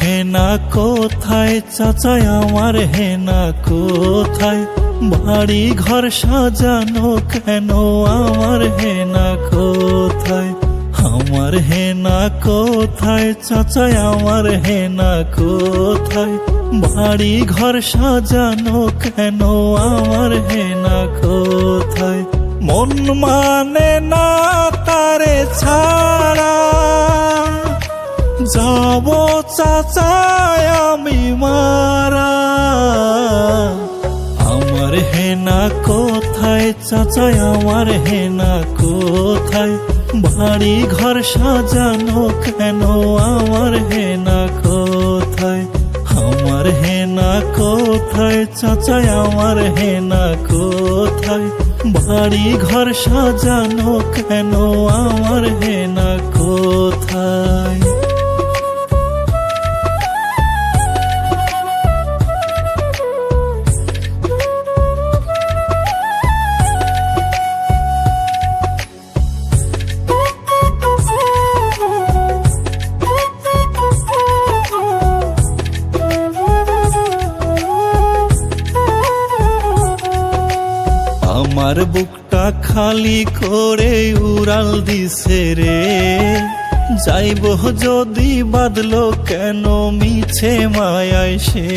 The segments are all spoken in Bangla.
হেনা কোথায়? চাচাই, আমার হেনা কোথায়? বাড়ি ঘর সাজানো কেন? আমার হেনা কোথায়? আমার হেনা কোথায়? চাচাই, আমার হেনা কোথায়? বাড়ি ঘর সাজানো কেন? আমার হেনা কোথায়? মন মানে না, তারে ছাড়া যাব চাচায় আমি মারা। আমার হেনা কোথায়? চাচাই আমার হেনা কোথায়? বাড়ি ঘর সাজানো কেন? আমার হেনা কোথায়? আমার হেনা কোথায়? চাচাই আমার হেনা কোথায়? বাড়ি ঘর সাজানো কেন? আমার হেনা কোথায়? আমার বুকটা খালি করে উড়াল দিছে রে। যাইব যদি বাদলো কেন মিছে মায়ায় সে?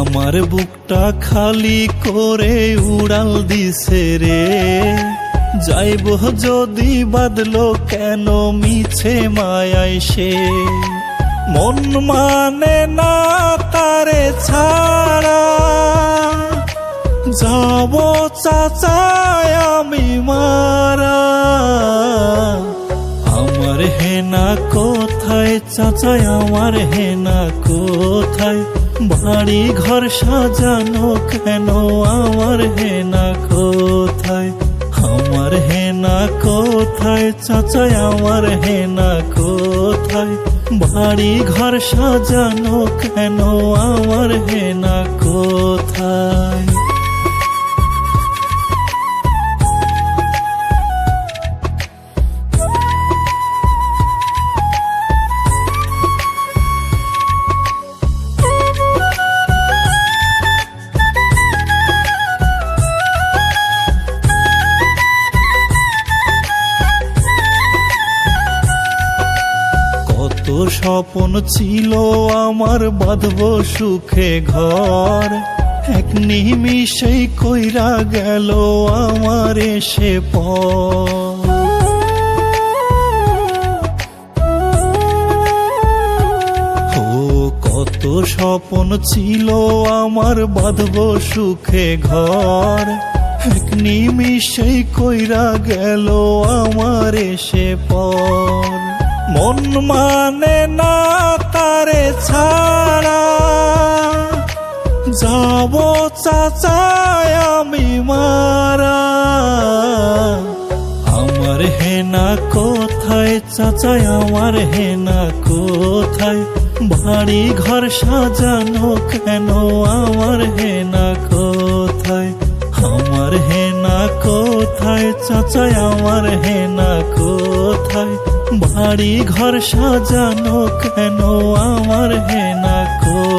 আমার বুকটা খালি করে উড়াল দিছে রে। যাইব যদি বাদলো কেন মিছে মায়ায় সে? মন মানে না তারে ছাড়া। যাব চাচায় আমি মারা। আমার হেনা কোথায়? চাচাই আমার হেনা কোথায়? বাড়ি ঘর সাজানো কেন? আমার হেনা কোথায়? আমার হেনা কোথায়? চাচাই আমার হেনা কোথায়? বাড়ি ঘর সাজানো কেন? আমার হেনা কোথায়? স্বপন ছিল আমার বাঁধব সুখে ঘর। এক নিমিষেই কইরা গেল আমার এসে ও কত স্বপন ছিল আমার বাঁধব সুখে ঘর। এক নিমিষেই কইরা গেল আমার এসে পর মন মানে না তারে ছাড়া। যাব চাচায় আমি মারা। আমার হেনা কোথায়? চাচাই আমার হেনা কোথায়? বাড়ি ঘর সাজানো কেন? আমার হেনা কোথায়? আমার হেনা কোথায়? চাচায় আমার হেনা কোথায়? বাড়ি ঘর সাজানো কেন? আমার হেনা কোথায়